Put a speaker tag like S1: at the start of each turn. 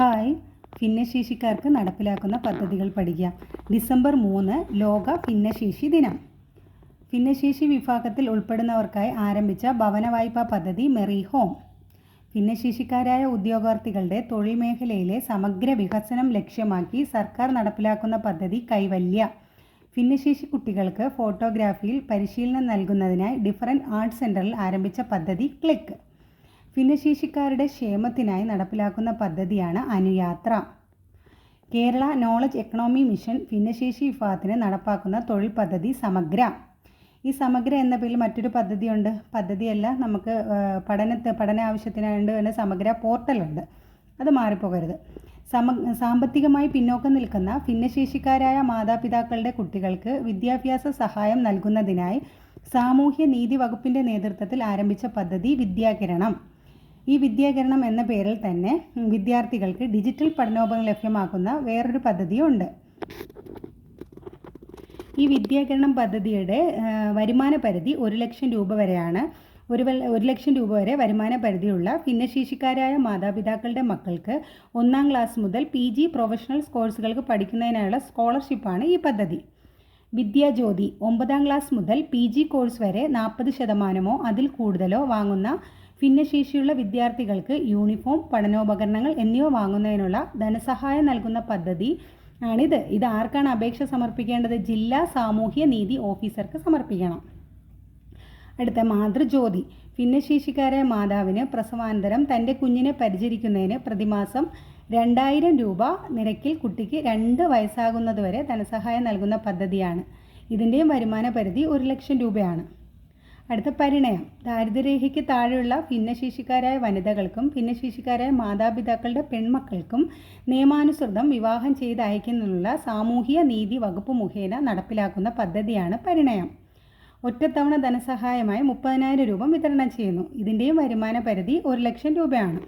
S1: Hi ഭിന്നശേഷിക്കാർക്ക് നടപ്പിലാക്കുന്ന പദ്ധതികൾ പഠിക്കാം ഡിസംബർ മൂന്ന് ലോക ഭിന്നശേഷി ദിനം. ഭിന്നശേഷി വിഭാഗത്തിൽ ഉൾപ്പെടുന്നവർക്കായി ആരംഭിച്ച ഭവന വായ്പാ പദ്ധതി മെറി ഹോം. ഭിന്നശേഷിക്കാരായ ഉദ്യോഗാർത്ഥികളുടെ തൊഴിൽ മേഖലയിലെ സമഗ്ര വികസനം ലക്ഷ്യമാക്കി സർക്കാർ നടപ്പിലാക്കുന്ന പദ്ധതി കൈവല്യ. ഭിന്നശേഷി കുട്ടികൾക്ക് ഫോട്ടോഗ്രാഫിയിൽ പരിശീലനം നൽകുന്നതിനായി ഡിഫറന്റ് ആർട്ട് സെന്ററിൽ ആരംഭിച്ച പദ്ധതി ക്ലിക്ക്. ഭിന്നശേഷിക്കാരുടെ ക്ഷേമത്തിനായി നടപ്പിലാക്കുന്ന പദ്ധതിയാണ് അനുയാത്ര. കേരള നോളജ് എക്കണോമി മിഷൻ ഭിന്നശേഷി വിഭാഗത്തിന് നടപ്പാക്കുന്ന തൊഴിൽ പദ്ധതി സമഗ്ര. ഈ സമഗ്ര എന്ന പേരിൽ മറ്റൊരു പദ്ധതിയുണ്ട്. പദ്ധതിയല്ല നമുക്ക് പഠനത്തെ പഠന ആവശ്യത്തിനായിട്ട് തന്നെ സമഗ്ര പോർട്ടലുണ്ട്. അത് മാറിപ്പോകരുത്. സമ സാമ്പത്തികമായി പിന്നോക്കം നിൽക്കുന്ന ഭിന്നശേഷിക്കാരായ മാതാപിതാക്കളുടെ കുട്ടികൾക്ക് വിദ്യാഭ്യാസ സഹായം നൽകുന്നതിനായി സാമൂഹ്യ നീതി വകുപ്പിന്റെ നേതൃത്വത്തിൽ ആരംഭിച്ച പദ്ധതി വിദ്യാകിരണം. ഈ വിദ്യാകരണം എന്ന പേരിൽ തന്നെ വിദ്യാർത്ഥികൾക്ക് ഡിജിറ്റൽ പഠനോപകരണം ലഭ്യമാക്കുന്ന വേറൊരു പദ്ധതിയുണ്ട്. ഈ വിദ്യാകരണം പദ്ധതിയുടെ വരുമാന പരിധി ഒരു ലക്ഷം രൂപ വരെയാണ്. ഒരു ഒരു ലക്ഷം രൂപ വരെ വരുമാന പരിധിയുള്ള ഭിന്നശേഷിക്കാരായ മാതാപിതാക്കളുടെ മക്കൾക്ക് ഒന്നാം ക്ലാസ് മുതൽ പി ജി പ്രൊഫഷണൽ കോഴ്സുകൾക്ക് പഠിക്കുന്നതിനായുള്ള സ്കോളർഷിപ്പാണ് ഈ പദ്ധതി. വിദ്യാജ്യോതി ഒമ്പതാം ക്ലാസ് മുതൽ പി ജി കോഴ്സ് വരെ നാൽപ്പത് ശതമാനമോ അതിൽ കൂടുതലോ വാങ്ങുന്ന ഭിന്നശേഷിയുള്ള വിദ്യാർത്ഥികൾക്ക് യൂണിഫോം പഠനോപകരണങ്ങൾ എന്നിവ വാങ്ങുന്നതിനുള്ള ധനസഹായം നൽകുന്ന പദ്ധതി ആണിത്. ഇത് ആർക്കാണ് അപേക്ഷ സമർപ്പിക്കേണ്ടത്? ജില്ലാ സാമൂഹ്യ നീതി ഓഫീസർക്ക് സമർപ്പിക്കണം. അടുത്ത മാതൃജ്യോതി. ഭിന്നശേഷിക്കാരായ മാതാവിന് പ്രസവാനന്തരം തന്റെ കുഞ്ഞിനെ പരിചരിക്കുന്നതിന് പ്രതിമാസം രണ്ടായിരം രൂപ നിരക്കിൽ കുട്ടിക്ക് രണ്ട് വയസ്സാകുന്നതുവരെ ധനസഹായം നൽകുന്ന പദ്ധതിയാണ്. ഇതിന്റെയും വരുമാന പരിധി ഒരു ലക്ഷം രൂപയാണ്. അടുത്ത പരിണയം. ദാരിദ്ര്യരേഖയ്ക്ക് താഴെയുള്ള ഭിന്നശേഷിക്കാരായ വനിതകൾക്കും ഭിന്നശേഷിക്കാരായ മാതാപിതാക്കളുടെ പെൺമക്കൾക്കും നിയമാനുസൃതം വിവാഹം ചെയ്ത് അയക്കുന്നതിനുള്ള സാമൂഹിക നീതി വകുപ്പ് മുഖേന നടപ്പിലാക്കുന്ന പദ്ധതിയാണ് പരിണയം. ഒറ്റത്തവണ ധനസഹായമായി മുപ്പതിനായിരം രൂപ വിതരണം ചെയ്യുന്നു. ഇതിന്റെയും വരുമാന പരിധി ഒരു ലക്ഷം രൂപയാണ്.